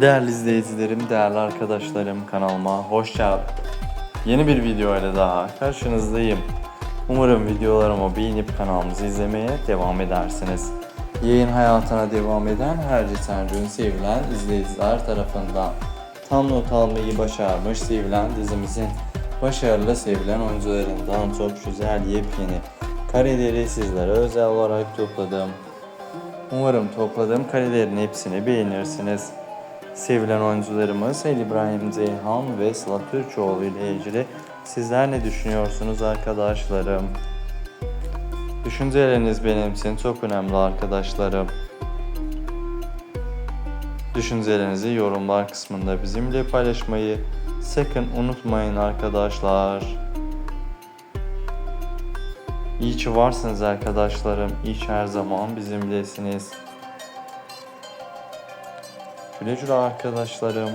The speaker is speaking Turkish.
Değerli izleyicilerim, değerli arkadaşlarım kanalıma hoş geldin. Yeni bir video ile daha karşınızdayım. Umarım videolarımı beğenip kanalımızı izlemeye devam edersiniz. Yayın hayatına devam eden her geçen gün sevilen izleyiciler tarafından tam not almayı başarmış sevilen dizimizin başarılı sevilen oyuncularından çok güzel yepyeni kareleri sizlere özel olarak topladım. Umarım topladığım karelerin hepsini beğenirsiniz. Sevilen oyuncularımız Ali İbrahim Zeyhan ve Sıla Türkoğlu ile ilgili sizler ne düşünüyorsunuz arkadaşlarım? Düşünceleriniz benim için çok önemli arkadaşlarım. Düşüncelerinizi yorumlar kısmında bizimle paylaşmayı sakın unutmayın arkadaşlar. İyi ki varsınız arkadaşlarım. İyi ki her zaman bizimlesiniz. Güle güle arkadaşlarım.